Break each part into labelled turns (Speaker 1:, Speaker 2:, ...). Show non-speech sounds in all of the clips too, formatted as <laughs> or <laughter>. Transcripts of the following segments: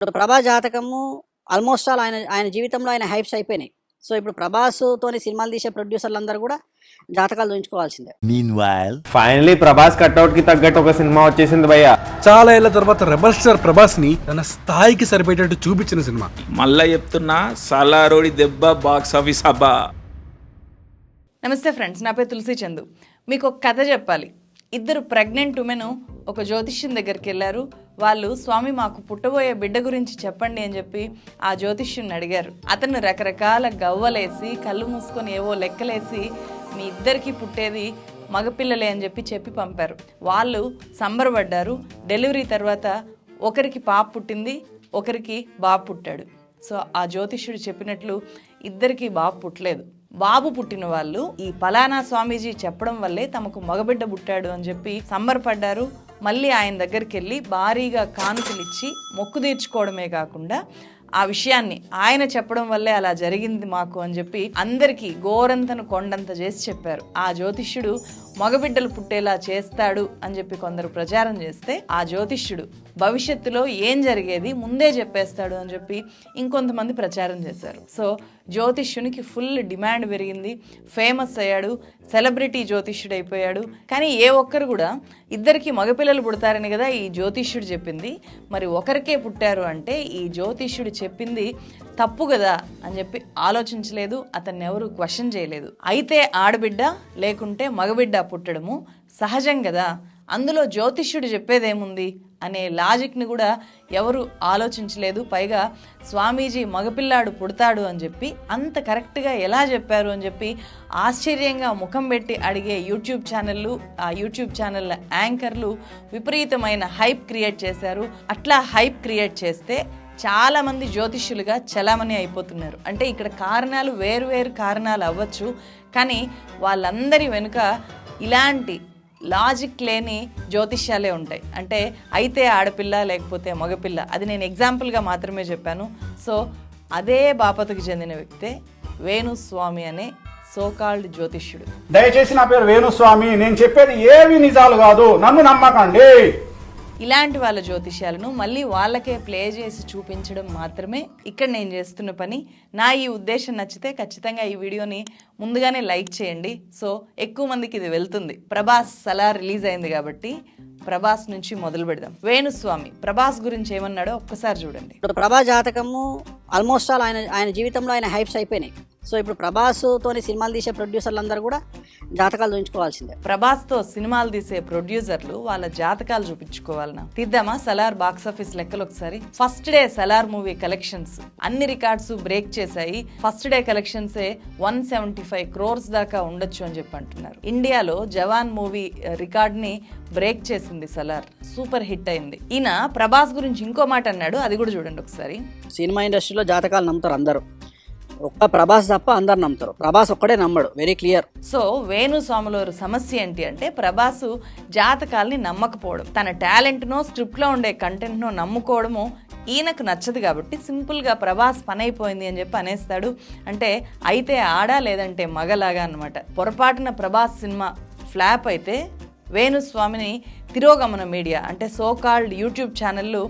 Speaker 1: ఇప్పుడు ప్రభా జాతకము almost all ఆయన ఆయన జీవితంలో ఆయన హైప్స్ అయిపోయినాయి. సో ఇప్పుడు ప్రభాస్తోని సినిమాలు తీసే ప్రొడ్యూసర్లు అందరూ కూడా జాతకాలు చూపించుకోవాల్సిందే
Speaker 2: Meanwhile,
Speaker 3: ఫైనలీ ప్రభాస్ కట్అవుట్కి తగ్గట్టు ఒక సినిమా వచ్చేసింది భయ్య.
Speaker 4: చాలా ఏళ్ళ తర్వాత రెబల్ స్టార్ ప్రభాస్ని తన స్థాయికి సరిపోయేటట్టు చూపించిన సినిమా.
Speaker 5: మళ్ళా చెప్తున్నా సలారోడి దెబ్బ బాక్స్ ఆఫీస్ హబ్బా
Speaker 6: నమస్తే ఫ్రెండ్స్ నా పేరు తులసి చందు. మీకు ఒక కథ చెప్పాలి. ఇద్దరు ప్రెగ్నెంట్ ఉమెన్ ఒక జ్యోతిష్యం దగ్గరికి వెళ్ళారు. వాళ్ళు స్వామి మాకు పుట్టబోయే బిడ్డ గురించి చెప్పండి అని చెప్పి ఆ జ్యోతిష్యుని అడిగారు. అతను రకరకాల గవ్వలేసి కళ్ళు మూసుకొని ఏవో లెక్కలేసి మీ ఇద్దరికి పుట్టేది మగపిల్లలే అని చెప్పి చెప్పి పంపారు. వాళ్ళు సంబరపడ్డారు. డెలివరీ తర్వాత ఒకరికి పాప పుట్టింది ఒకరికి బాబు పుట్టాడు. సో ఆ జ్యోతిష్యుడు చెప్పినట్లు ఇద్దరికి బాబు పుట్టలేదు. బాబు పుట్టిన వాళ్ళు ఈ పలానా స్వామీజీ చెప్పడం వల్లే తమకు మగబిడ్డ పుట్టాడు అని చెప్పి సంబరపడ్డారు. మళ్ళీ ఆయన దగ్గరికి వెళ్ళి భారీగా కానుకలిచ్చి మొక్కు తీర్చుకోవడమే కాకుండా ఆ విషయాన్ని ఆయన చెప్పడం వల్లే అలా జరిగింది మాకు అని చెప్పి అందరికీ గోరంతను కొండంత చేసి చెప్పారు. ఆ జ్యోతిష్యుడు మగబిడ్డలు పుట్టేలా చేస్తాడు అని చెప్పి కొందరు ప్రచారం చేస్తే ఆ జ్యోతిష్యుడు భవిష్యత్తులో ఏం జరిగేది ముందే చెప్పేస్తాడు అని చెప్పి ఇంకొంతమంది ప్రచారం చేశారు. సో జ్యోతిష్యునికి ఫుల్ డిమాండ్ పెరిగింది. ఫేమస్ అయ్యాడు. సెలబ్రిటీ జ్యోతిష్యుడు అయిపోయాడు కానీ ఏ ఒక్కరు కూడా ఇద్దరికి మగపిల్లలు పుడతారని కదా ఈ జ్యోతిష్యుడు చెప్పింది. మరి ఒకరికే పుట్టారు అంటే ఈ జ్యోతిష్యుడు చెప్పింది తప్పు కదా అని చెప్పి ఆలోచించలేదు. అతన్ని ఎవరు క్వశ్చన్ చేయలేదు. అయితే ఆడబిడ్డ లేకుంటే మగబిడ్డ పుట్టడము సహజం కదా. అందులో జ్యోతిష్యుడు చెప్పేదేముంది? అనే లాజిక్ని కూడా ఎవరు ఆలోచించలేదు. పైగా స్వామీజీ మగపిల్లాడు పుడతాడు అని చెప్పి అంత కరెక్ట్గా ఎలా చెప్పారు అని చెప్పి ఆశ్చర్యంగా ముఖం పెట్టి అడిగే యూట్యూబ్ ఛానళ్ళు ఆ యూట్యూబ్ ఛానళ్ళ యాంకర్లు విపరీతమైన హైప్ క్రియేట్ చేశారు. అట్లా హైప్ క్రియేట్ చేస్తే చాలామంది జ్యోతిష్యులుగా చలామణి అయిపోతున్నారు. అంటే ఇక్కడ కారణాలు వేరు వేరు కారణాలు అవ్వచ్చు. కానీ వాళ్ళందరి వెనుక ఇలాంటి లాజిక్ లేని జ్యోతిష్యాలే ఉంటాయి. అంటే అయితే ఆడపిల్ల లేకపోతే మగపిల్ల. అది నేను ఎగ్జాంపుల్గా మాత్రమే చెప్పాను. సో అదే బాపతకు చెందిన వ్యక్తే వేణుస్వామి అనే సోకాల్డ్ జ్యోతిష్యుడు.
Speaker 7: దయచేసి నా పేరు వేణుస్వామి. నేను చెప్పేది ఏవి నిజాలు కాదు. నన్ను నమ్మకండి.
Speaker 6: ఇలాంటి వాళ్ళ జ్యోతిష్యాలను మళ్ళీ వాళ్ళకే ప్లే చేసి చూపించడం మాత్రమే ఇక్కడ నేను చేస్తున్న పని. నా ఈ ఉద్దేశం నచ్చితే ఖచ్చితంగా ఈ వీడియోని ముందుగానే లైక్ చేయండి. సో ఎక్కువ మందికి ఇది వెళ్తుంది. ప్రభాస్ సలా రిలీజ్ అయింది కాబట్టి ప్రభాస్ నుంచి మొదలు పెడదాం. వేణుస్వామి ప్రభాస్ గురించి ఏమన్నాడో ఒక్కసారి చూడండి.
Speaker 1: ప్రభా జాతకము ఆల్మోస్ట్ ఆల్ ఆయన ఆయన జీవితంలో ఆయన హైప్స్ అయిపోయినాయి. సో ఇప్పుడు ప్రభాస్తోని సినిమాలు తీసే ప్రొడ్యూసర్లు అందరూ కూడా జాతకాలు చూపించుకోవాల్సిందే.
Speaker 6: ప్రభాస్తో సినిమాలు తీసే ప్రొడ్యూసర్లు వాళ్ళ జాతకాలు చూపించుకోవాలనా తీద్దామా? సలార్ బాక్స్ ఆఫీస్ లెక్కలు ఒకసారి. First day Salaar movie collections. అన్ని రికార్డ్స్ బ్రేక్ చేశాయి. ఫస్ట్ డే కలెక్షన్సే వన్ సెవెంటీ ఫైవ్ క్రోర్స్ దాకా ఉండొచ్చు అని చెప్పి అంటున్నారు. ఇండియాలో జవాన్ మూవీ రికార్డ్ని బ్రేక్ చేసింది సలార్. సూపర్ హిట్ అయింది. ఈయన ప్రభాస్ గురించి ఇంకో మాట అన్నాడు. అది కూడా చూడండి ఒకసారి.
Speaker 1: సినిమా ఇండస్ట్రీలో జాతకాలు నమ్ముతారు అందరూ. ఒక్క ప్రభాస్ తప్ప అందరు నమ్ముతారు. ప్రభాస్ ఒక్కడే నమ్మడు. వెరీ క్లియర్
Speaker 6: సో వేణు స్వాములవారు సమస్య ఏంటి అంటే ప్రభాసు జాతకాల్ని నమ్మకపోవడం. తన టాలెంట్నో స్క్రిప్ట్లో ఉండే కంటెంట్నో నమ్ముకోవడము ఈయనకు నచ్చదు కాబట్టి సింపుల్గా ప్రభాస్ పని అయిపోయింది అని చెప్పి అనేస్తాడు. అంటే అయితే ఆడా లేదంటే మగలాగా అనమాట పొరపాటున ప్రభాస్ సినిమా ఫ్లాప్ అయితే వేణుస్వామిని తిరోగమన మీడియా అంటే సోకాల్డ్ యూట్యూబ్ ఛానళ్ళు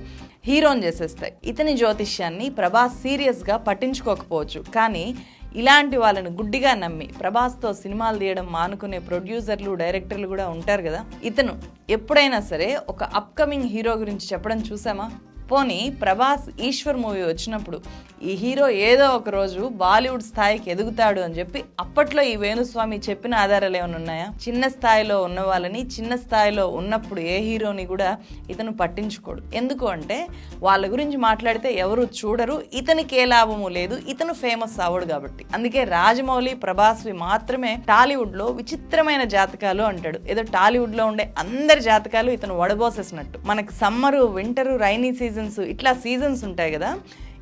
Speaker 6: హీరోని చేసేస్తాయి. ఇతని జ్యోతిష్యాన్ని ప్రభాస్ సీరియస్గా పట్టించుకోకపోవచ్చు. కానీ ఇలాంటి వాళ్ళని గుడ్డిగా నమ్మి ప్రభాస్తో సినిమాలు తీయడం మానుకునే ప్రొడ్యూసర్లు డైరెక్టర్లు కూడా ఉంటారు కదా. ఇతను ఎప్పుడైనా సరే ఒక అప్కమింగ్ హీరో గురించి చెప్పడం చూసామా? పోనీ ప్రభాస్ ఈశ్వర్ మూవీ వచ్చినప్పుడు ఈ హీరో ఏదో ఒక రోజు బాలీవుడ్ స్థాయికి ఎదుగుతాడు అని చెప్పి అప్పట్లో ఈ వేణుస్వామి చెప్పిన ఆధారాలు ఏమైనా ఉన్నాయా? చిన్న స్థాయిలో ఉన్న వాళ్ళని చిన్న స్థాయిలో ఉన్నప్పుడు ఏ హీరోని కూడా ఇతను పట్టించుకోడు. ఎందుకు అంటే వాళ్ళ గురించి మాట్లాడితే ఎవరు చూడరు ఇతనికి ఏ లాభము లేదు ఇతను ఫేమస్ అవడు కాబట్టి. అందుకే రాజమౌళి ప్రభాస్వి మాత్రమే టాలీవుడ్లో విచిత్రమైన జాతకాలు అంటాడు. ఏదో టాలీవుడ్లో ఉండే అందరి జాతకాలు ఇతను వడబోసేసినట్టు. మనకి సమ్మరు వింటరు రైనీ సీజన్స్ ఇట్లా సీజన్స్ ఉంటాయి కదా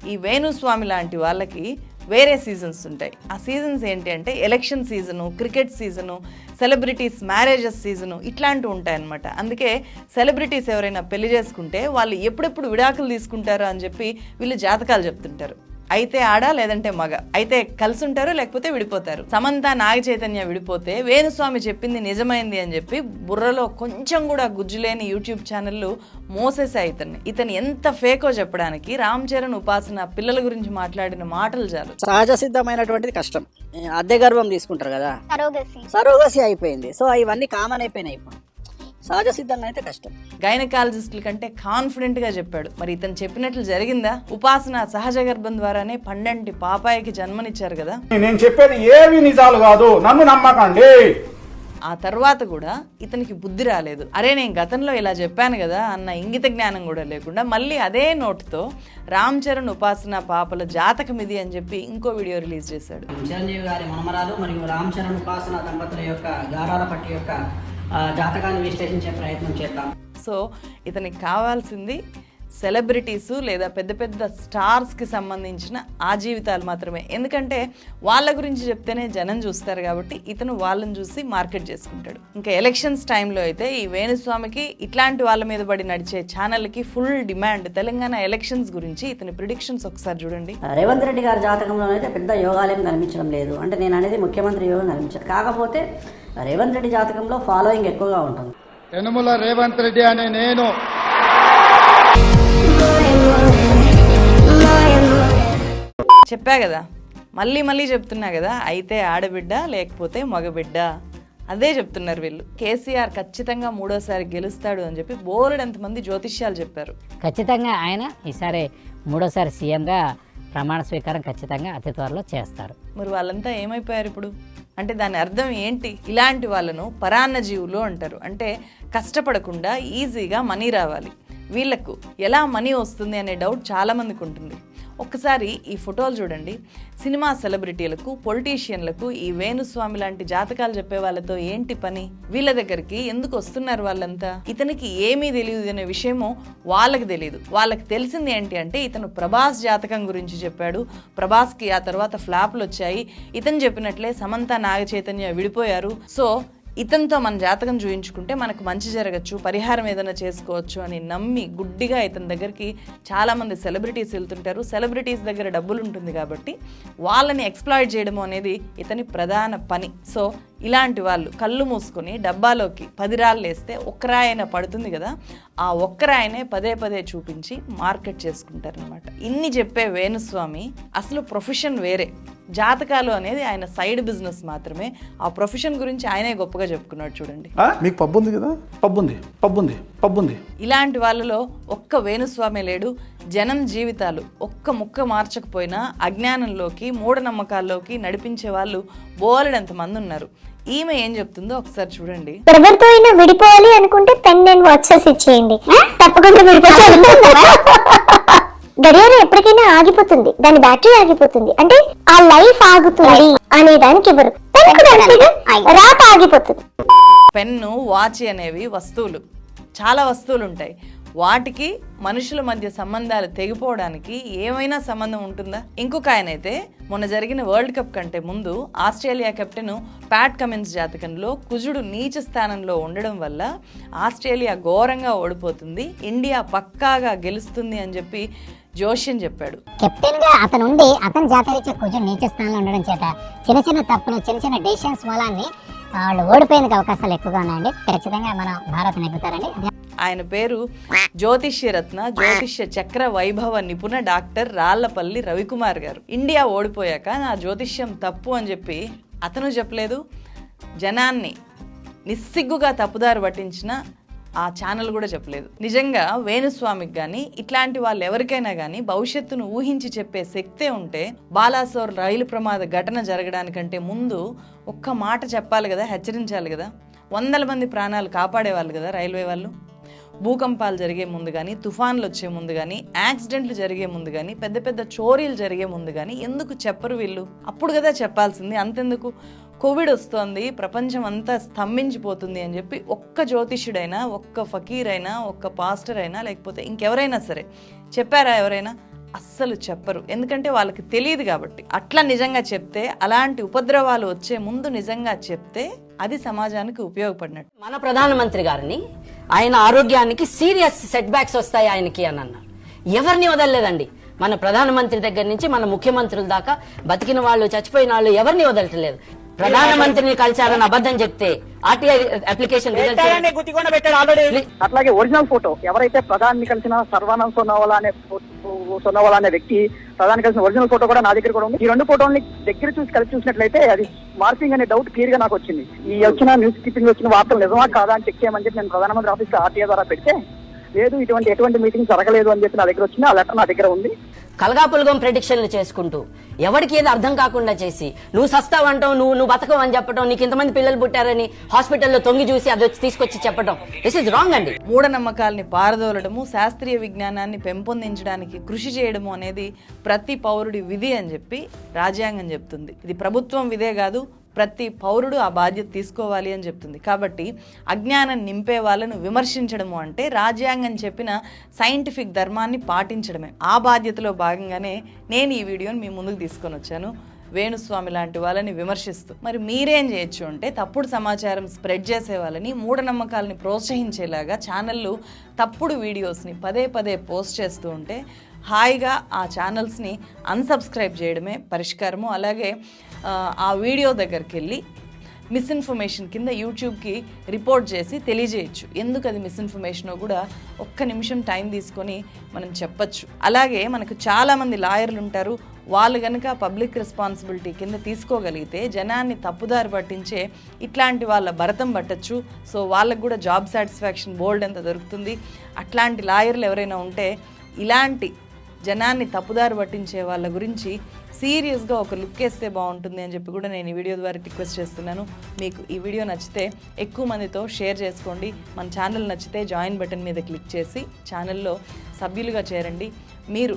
Speaker 6: ఈ వేణుస్వామి లాంటి వాళ్ళకి వేరే సీజన్స్ ఉంటాయి. ఆ సీజన్స్ ఏంటి అంటే election season cricket season celebrities marriages season ఇట్లాంటివి ఉంటాయన్నమాట. అందుకే సెలబ్రిటీస్ ఎవరైనా పెళ్ళి చేసుకుంటే వాళ్ళు ఎప్పుడెప్పుడు విడాకులు తీసుకుంటారు అని చెప్పి వీళ్ళు జాతకాలు చెప్తుంటారు. అయితే ఆడ లేదంటే మగ. అయితే కలిసి ఉంటారు లేకపోతే విడిపోతారు. సమంత నాగ చైతన్య విడిపోతే వేణుస్వామి చెప్పింది నిజమైంది అని చెప్పి బుర్రలో కొంచెం కూడా గుజ్జులేని యూట్యూబ్ ఛానళ్ళు మోసేసాయి ఇతన్ని. ఇతను ఎంత ఫేకో చెప్పడానికి రామ్ చరణ్ ఉపాసన పిల్లల గురించి మాట్లాడిన మాటలు చాలు.
Speaker 1: సహజ సిద్ధమైనటువంటిది కష్టం. అద్దె గర్భం తీసుకుంటారు కదా.
Speaker 2: సరోగసి.
Speaker 1: సరోగసి అయిపోయింది. సో ఇవన్నీ కామన్ అయిపోయినాయి ఇప్పుడు. సహజ సిద్ధంగా అయితే కష్టం.
Speaker 6: గైనకాలజిస్టుల కంటే కాన్ఫిడెంట్గా చెప్పాడు. మరి ఇతను చెప్పినట్లు జరిగిందా? ఉపాసన సహజ గర్భం ద్వారానే పండంటి పాపాయికి జన్మనిచ్చారు కదా?
Speaker 7: నేను చెప్పేది ఏవి నిజాలు కాదు నన్ను నమ్మకండి.
Speaker 6: ఆ తర్వాత కూడా ఇతనికి బుద్ధి రాలేదు. అరే నేను గతంలో ఇలా చెప్పాను కదా అన్న ఇంగిత జ్ఞానం కూడా లేకుండా మళ్ళీ అదే నోట్తో రామ్ చరణ్ ఉపాసన పాపల జాతకం ఇది అని చెప్పి ఇంకో వీడియో రిలీజ్ చేశాడు.
Speaker 1: చిరంజీవి గారి మనమరాలు మరియు రామ్ చరణ్ ఉపాసన దంపతుల యొక్క గారాల పట్టి యొక్క జాతకాన్ని విశ్లేషించే ప్రయత్నం చేద్దాం.
Speaker 6: సో ఇతనికి కావాల్సింది సెలబ్రిటీసు లేదా పెద్ద పెద్ద స్టార్స్కి సంబంధించిన ఆ జీవితాలు మాత్రమే. ఎందుకంటే వాళ్ళ గురించి చెప్తేనే జనం చూస్తారు కాబట్టి ఇతను వాళ్ళని చూసి మార్కెట్ చేసుకుంటాడు. ఇంకా ఎలక్షన్స్ టైంలో అయితే ఈ వేణుస్వామికి ఇట్లాంటి వాళ్ళ మీద పడి నడిచే ఛానల్కి ఫుల్ డిమాండ్. తెలంగాణ ఎలక్షన్స్ గురించి ఇతని ప్రిడిక్షన్స్ ఒకసారి చూడండి.
Speaker 1: రేవంత్ రెడ్డి గారి జాతకంలో అయితే పెద్ద యోగాలేం కనిపించడం లేదు. అంటే నేను అనేది ముఖ్యమంత్రి యోగం కనిపించదు కాకపోతే రేవంత్ రెడ్డి జాతకంలో ఫాలోయింగ్ ఎక్కువగా ఉంటుంది.
Speaker 8: యనుమల రేవంత్ రెడ్డి అనే నేను
Speaker 6: చెప్పా కదా. మళ్ళీ మళ్ళీ చెప్తున్నా కదా అయితే ఆడబిడ్డ లేకపోతే మగబిడ్డ. అదే చెప్తున్నారు వీళ్ళు. కేసీఆర్ ఖచ్చితంగా మూడోసారి గెలుస్తాడు అని చెప్పి బోలెడు ఎంతమంది జ్యోతిష్యాలు చెప్పారు.
Speaker 9: ఖచ్చితంగా ఆయన ఈసారి మూడోసారి సీఎంగా ప్రమాణ స్వీకారం ఖచ్చితంగా అతి త్వరలో చేస్తారు.
Speaker 6: మరి వాళ్ళంతా ఏమైపోయారు ఇప్పుడు? అంటే దాని అర్థం ఏంటి? ఇలాంటి వాళ్ళను పరాన్న జీవులు అంటారు. అంటే కష్టపడకుండా ఈజీగా మనీ రావాలి. వీళ్ళకు ఎలా మనీ వస్తుంది అనే డౌట్ చాలామందికి ఉంటుంది. ఒక్కసారి ఈ ఫోటోలు చూడండి. సినిమా సెలబ్రిటీలకు పొలిటీషియన్లకు ఈ వేణుస్వామి లాంటి జాతకాలు చెప్పే వాళ్ళతో ఏంటి పని? వీళ్ళ దగ్గరికి ఎందుకు వస్తున్నారు వాళ్ళంతా? ఇతనికి ఏమీ తెలియదు అనే విషయమో వాళ్ళకి తెలియదు వాళ్ళకి తెలిసింది ఏంటి అంటే ఇతను ప్రభాస్ జాతకం గురించి చెప్పాడు. ప్రభాస్కి ఆ తర్వాత ఫ్లాప్లు వచ్చాయి. ఇతను చెప్పినట్లే సమంత నాగ చైతన్య విడిపోయారు. సో ఇతనితో మన జాతకం చూయించుకుంటే మనకు మంచి జరగచ్చు పరిహారం ఏదైనా చేసుకోవచ్చు అని నమ్మి గుడ్డిగా ఇతని దగ్గరికి చాలామంది సెలబ్రిటీస్ వెళ్తుంటారు. సెలబ్రిటీస్ దగ్గర డబ్బులు ఉంటుంది కాబట్టి వాళ్ళని ఎక్స్ప్లాయిట్ చేయడం అనేది ఇతని ప్రధాన పని. సో ఇలాంటి వాళ్ళు కళ్ళు మూసుకొని డబ్బాలోకి పది రాళ్ళు వేస్తే ఒక్కరాయన పడుతుంది కదా ఆ ఒక్కరాయనే పదే పదే చూపించి మార్కెట్ చేసుకుంటారనమాట ఇన్ని చెప్పే వేణుస్వామి అసలు ప్రొఫెషన్ వేరే. జాతకాలు అనేది ఆయన సైడ్ బిజినెస్ మాత్రమే. ఆ ప్రొఫెషన్ గురించి ఆయనే గొప్పగా చెప్పుకున్నాడు చూడండి.
Speaker 4: మీకు పబ్బు ఉంది కదా? పబ్బు ఉంది పబ్బు ఉంది పబ్బు ఉంది
Speaker 6: ఇలాంటి వాళ్ళలో ఒక్క వేణుస్వామి లేడు. జనం జీవితాలు ఒక్క ముక్క మార్చకపోయినా అజ్ఞానంలోకి మూఢనమ్మకాల్లోకి నడిపించే వాళ్ళు బోలెడంత మంది ఉన్నారు. ఈమె ఏం చెప్తుందో ఒకసారి చూడండి.
Speaker 2: ఎవరితో అయినా విడిపోవాలి అనుకుంటే పెన్ అండ్ వాచెస్ ఇచ్చేయండి. తప్పకుండా విడిపోవాలి. <laughs> గడియారం ఎప్పటికైనా ఆగిపోతుంది. దాని బ్యాటరీ ఆగిపోతుంది. అంటే ఆ లైఫ్ ఆగుతుంది అనే దానికి ఎవరు? రాత ఆగిపోతుంది.
Speaker 6: పెన్ను వాచ్ అనేవి వస్తువులు. చాలా వస్తువులు ఉంటాయి వాటికి మనుషుల మధ్య సంబంధాలు తెగిపోవడానికి ఏమైనా సంబంధం ఉంటుందా? ఇంకొక ఆయన అయితే మొన్న జరిగిన వరల్డ్ కప్ కంటే ముందు ఆస్ట్రేలియా కెప్టెన్ ప్యాట్ కమిన్స్ జాతకంలో కుజుడు నీచ స్థానంలో ఉండడం వల్ల ఆస్ట్రేలియా ఘోరంగా ఓడిపోతుంది ఇండియా పక్కాగా గెలుస్తుంది అని చెప్పి జోష్యం చెప్పాడు.
Speaker 9: కెప్టెన్గా అతను ఉండి అతను జాతరీత్యా కుజుడు నీచ స్థానంలో ఉండడం చేత చిన్న చిన్న తప్పులు చిన్న చిన్న డెసిషన్స్ మూలాన్ని వాళ్ళు ఓడిపోయేందుకు అవకాశాలు ఎక్కువగా ఉన్నాయండి. ఖచ్చితంగా మన భారత్ నెగ్గుతారండి.
Speaker 6: ఆయన పేరు జ్యోతిష్యరత్న జ్యోతిష్య చక్ర వైభవ నిపుణ డాక్టర్ రాళ్ళపల్లి రవికుమార్ గారు. ఇండియా ఓడిపోయాక నా జ్యోతిష్యం తప్పు అని చెప్పి అతను చెప్పలేదు. జనాన్ని నిస్సిగ్గుగా తప్పుదారు పట్టించిన ఆ ఛానల్ కూడా చెప్పలేదు. నిజంగా వేణుస్వామికి కానీ ఇట్లాంటి వాళ్ళు ఎవరికైనా కానీ భవిష్యత్తును ఊహించి చెప్పే శక్తే ఉంటే బాలాసోర్ రైలు ప్రమాద ఘటన జరగడానికంటే ముందు ఒక్క మాట చెప్పాలి కదా హెచ్చరించాలి కదా. వందల మంది ప్రాణాలు కాపాడేవాళ్ళు కదా రైల్వే వాళ్ళు. భూకంపాలు జరిగే ముందు కానీ తుఫాన్లు వచ్చే ముందు కానీ యాక్సిడెంట్లు జరిగే ముందు కానీ పెద్ద పెద్ద చోరీలు జరిగే ముందు కానీ ఎందుకు చెప్పరు వీళ్ళు? అప్పుడు కదా చెప్పాల్సింది. అంతెందుకు? కోవిడ్ వస్తోంది ప్రపంచం అంతా స్తంభించిపోతుంది అని చెప్పి ఒక్క జ్యోతిష్యుడైనా ఒక్క ఫకీర్ అయినా ఒక్క పాస్టర్ అయినా లేకపోతే ఇంకెవరైనా సరే చెప్పారా ఎవరైనా? అస్సలు చెప్పరు. ఎందుకంటే వాళ్ళకి తెలియదు కాబట్టి. అట్లా నిజంగా చెప్తే అలాంటి ఉపద్రవాలు వచ్చే ముందు నిజంగా చెప్తే అది సమాజానికి ఉపయోగపడినట్టు.
Speaker 10: మన ప్రధానమంత్రి గారిని ఆయన ఆరోగ్యానికి సీరియస్ సెట్ బ్యాక్స్ వస్తాయి ఆయనకి అని అన్నారు. ఎవరిని వదలలేదండి? మన ప్రధానమంత్రి దగ్గర నుంచి మన ముఖ్యమంత్రుల దాకా బతికిన వాళ్ళు చచ్చిపోయిన వాళ్ళు ఎవరిని వదలటలేదు? ప్రధానమంత్రిని కలిశారని అబద్ధం చెప్తే ఆర్టీఐ అప్లికేషన్ రిజల్ట్
Speaker 1: గుత్తికొండ పెట్టాడు ఆల్రెడీ.
Speaker 11: అట్లాగే ఒరిజినల్ ఫోటో ఎవరైతే ప్రధాని కలిసిన సర్వానంద్ సోనోవాలా అనే సోనోవాలా అనే వ్యక్తి ప్రధాని కలిసిన ఒరిజినల్ ఫోటో కూడా నా దగ్గర కూడా ఉంది. ఈ రెండు ఫోటోల్ని దగ్గర చూసి కలిసి చూసినట్లయితే అది మార్పింగ్ అనే డౌట్ క్లియర్గా నాకు వచ్చింది. ఈ వచ్చిన న్యూస్ కీపింగ్ వచ్చిన వార్తలు నిజమా కాదా అని చెక్ చేయమని చెప్పి నేను ప్రధానమంత్రి ఆఫీస్ ఆర్టీఐ ద్వారా పెడితే లేదు ఇటువంటి ఎటువంటి మీటింగ్ జరగలేదు అని చెప్పి నా దగ్గర వచ్చింది. ఆ లెటర్ నా దగ్గర ఉంది.
Speaker 10: కలగాపులగం ప్రెడిక్షన్లు చేసుకుంటూ ఎవరికి ఏది అర్థం కాకుండా చేసి నువ్వు సస్తావంటావు నువ్వు నువ్వు బతకవు అని చెప్పడం నీకు ఇంతమంది పిల్లలు పుట్టారని హాస్పిటల్లో తొంగి చూసి అది వచ్చి తీసుకొచ్చి చెప్పడం దిస్ ఇస్ రాంగ్ అండి.
Speaker 6: మూఢనమ్మకాల్ని పారదోలడము శాస్త్రీయ విజ్ఞానాన్ని పెంపొందించడానికి కృషి చేయడము అనేది ప్రతి పౌరుడి విధి అని చెప్పి రాజ్యాంగం చెప్తుంది. ఇది ప్రభుత్వం విధే కాదు ప్రతి పౌరుడు ఆ బాధ్యత తీసుకోవాలి అని చెప్తుంది. కాబట్టి అజ్ఞానం నింపే వాళ్ళను విమర్శించడము అంటే రాజ్యాంగం చెప్పిన సైంటిఫిక్ ధర్మాన్ని పాటించడమే. ఆ బాధ్యతలో భాగంగానే నేను ఈ వీడియోని మీ ముందుకు తీసుకొని వచ్చాను. వేణుస్వామి లాంటి వాళ్ళని విమర్శిస్తూ. మరి మీరేం చేయొచ్చు అంటే తప్పుడు సమాచారం స్ప్రెడ్ చేసే వాళ్ళని మూఢనమ్మకాలని ప్రోత్సహించేలాగా ఛానళ్ళు తప్పుడు వీడియోస్ని పదే పదే పోస్ట్ చేస్తూ ఉంటే హాయిగా ఆ ఛానల్స్ని అన్సబ్స్క్రైబ్ చేయడమే పరిష్కారము. అలాగే ఆ, వీడియో దగ్గరికి వెళ్ళి మిస్ఇన్ఫర్మేషన్ కింద యూట్యూబ్కి రిపోర్ట్ చేసి తెలియజేయచ్చు. ఎందుకు అది మిస్ఇన్ఫర్మేషనో కూడా ఒక్క నిమిషం టైం తీసుకొని మనం చెప్పచ్చు. అలాగే మనకు చాలామంది లాయర్లు ఉంటారు. వాళ్ళు కనుక పబ్లిక్ రెస్పాన్సిబిలిటీ కింద తీసుకోగలిగితే జనాన్ని తప్పుదారి పట్టించే ఇట్లాంటి వాళ్ళ భరతం పట్టచ్చు. సో వాళ్ళకు కూడా జాబ్ సాటిస్ఫాక్షన్ బోల్డ్ ఎంత దొరుకుతుంది. అట్లాంటి లాయర్లు ఎవరైనా ఉంటే ఇలాంటి జనాన్ని తప్పుదారి పట్టించే వాళ్ళ గురించి సీరియస్గా ఒక లుక్ వేస్తే బాగుంటుంది అని చెప్పి కూడా నేను ఈ వీడియో ద్వారా రిక్వెస్ట్ చేస్తున్నాను. మీకు ఈ వీడియో నచ్చితే ఎక్కువ మందితో షేర్ చేసుకోండి. మన ఛానల్ నచ్చితే జాయిన్ బటన్ మీద క్లిక్ చేసి ఛానల్లో సభ్యులుగా చేరండి. మీరు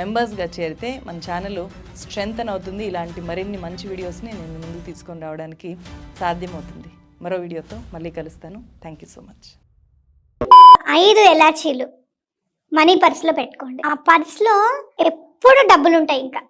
Speaker 6: మెంబర్స్గా చేరితే మన ఛానల్ స్ట్రెంగ్తన్ అవుతుంది. ఇలాంటి మరిన్ని మంచి వీడియోస్ని నేను ముందుకు తీసుకొని రావడానికి సాధ్యమవుతుంది. మరో వీడియోతో మళ్ళీ కలుస్తాను. థ్యాంక్ యూ సో మచ్
Speaker 2: ఐదు ఎలాచీలు. మనీ పర్స్లో పెట్టుకోండి. ఆ పర్స్లో ఎప్పుడు డబ్బులు ఉంటాయి ఇంకా.